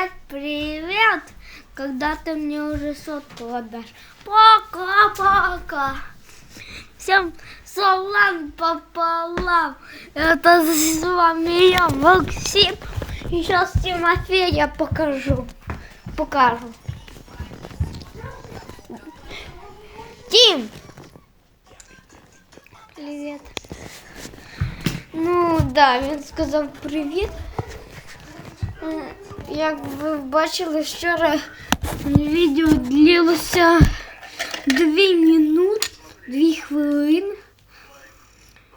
Привет, привет. Когда ты мне уже сотку отдашь? Пока-пока. Всем салам пополам. Это с вами я, Максим. И сейчас Тимофея покажу. Покажу. Тим! Привет. Ну, да, він сказав привіт. М, Як ви бачили, вчора відео длилося 2 минути, 2 хвилини.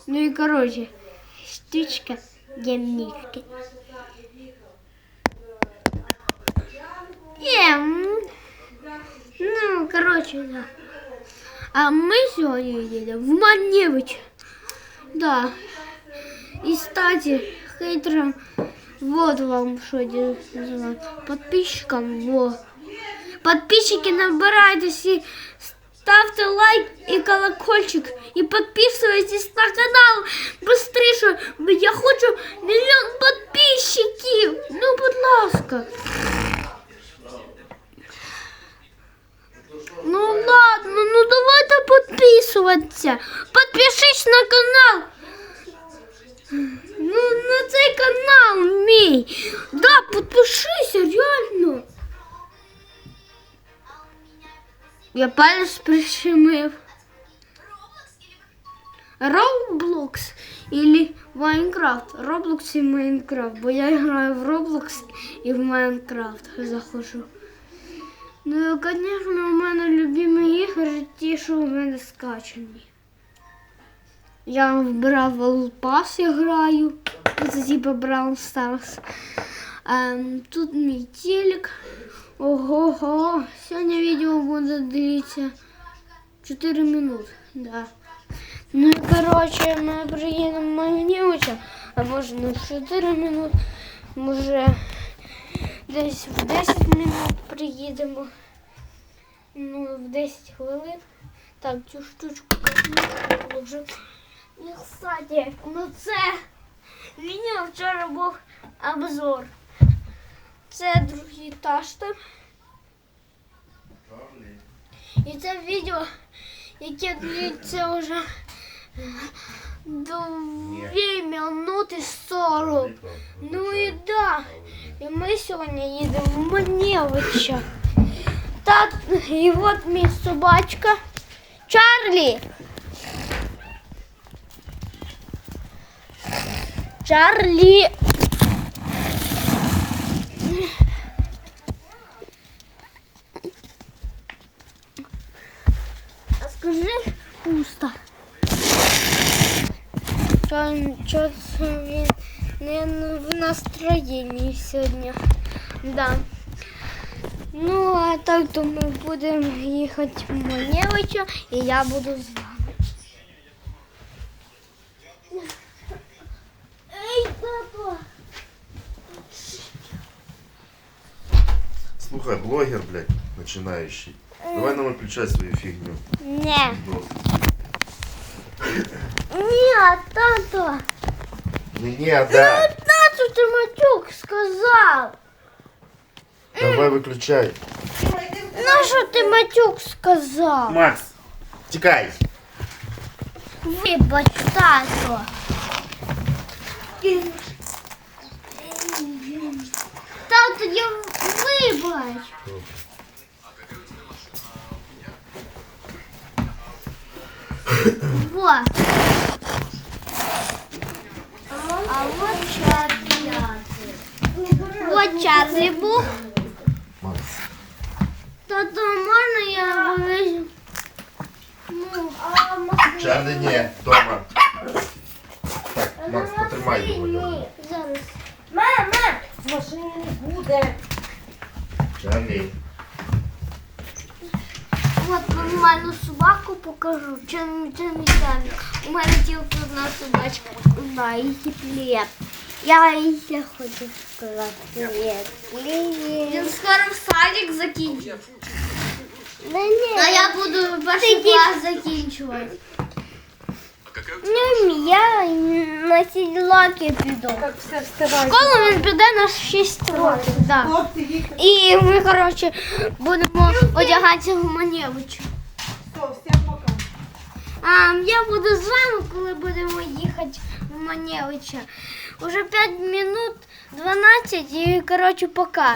Ну і коротше, штучка для мішки. Ем, ну, коротше, да. А ми сьогодні їдемо в Маневич. Да. И, кстати, хейтерам, вот вам что делать. Подписчикам, вот. Подписчики набирайтесь и ставьте лайк и колокольчик. И подписывайтесь на канал быстрее. Я хочу миллион подписчиков. Ну, будь. Ну ладно, ну давайте підписуватися. Підпишись на канал. Ну, на цей канал мій. Да, підпишися, реально. Я палець прищемив. Roblox или Майнкрафт. Roblox и Майнкрафт. Бо я граю в Roblox і в Майнкрафт захожу. Ну, звісно, у мене любимі ігри ті, що у мене скачані. Я вбирав Пас і граю. Це Браун Старс. Ем, тут мій телек. Ого-го. Сьогодні відео буде длитися 4 минути. Да. Ну і коротше, ми приїдемо в а може на 4 минути, може десь в 10 минут приїдемо. Ну, в 10 хвилин. Так, цю штучку положу. І, кстати, ну це відео вчора був обзор. Це другий етаж там. І це відео, яке длиться вже 2 минути 40. Ну і да. І ми сьогодні їдемо в Маневича. Та, і от мій собачка. Чарлі. Чарлі. А скажи пусто. Він не в настроєнні сьогодні. Да. Ну, а так то ми будемо їхати в Маневича, і я буду з Слухай, блогер, блядь, начинающий. Давай нам включай свою фигню. Не. Ні, тато. Не, не, да. Тато, ти матюк сказав. Давай выключай. На що ти матюк сказав? Макс, тикай. Вибач. Тато, вибач. Вот. А вот Чарлі. Вот Чарлі був. Макс. Тато, можна я вивезу? Ну, Чарли не, дома. Так, Макс, потримай його. Зараз. Мама, машини не буде. Чарлі. От нормальну собаку покажу. Чи, чи не знаю. У мене тільки одна собачка. Да, і привіт. Я їй хочу сказати привіт. Привіт. Він скоро в садик закінчив. Да ні. А я буду перший клас закінчувати. Ні, я на сідлаки піду. Так, все, вставай. Школу він піде на 6 років. Да. І ми, коротше, будемо одягатися в пока. А я буду з вами, коли будемо їхати в Манєвича. Уже 5 минут 12 і, коротше, пока.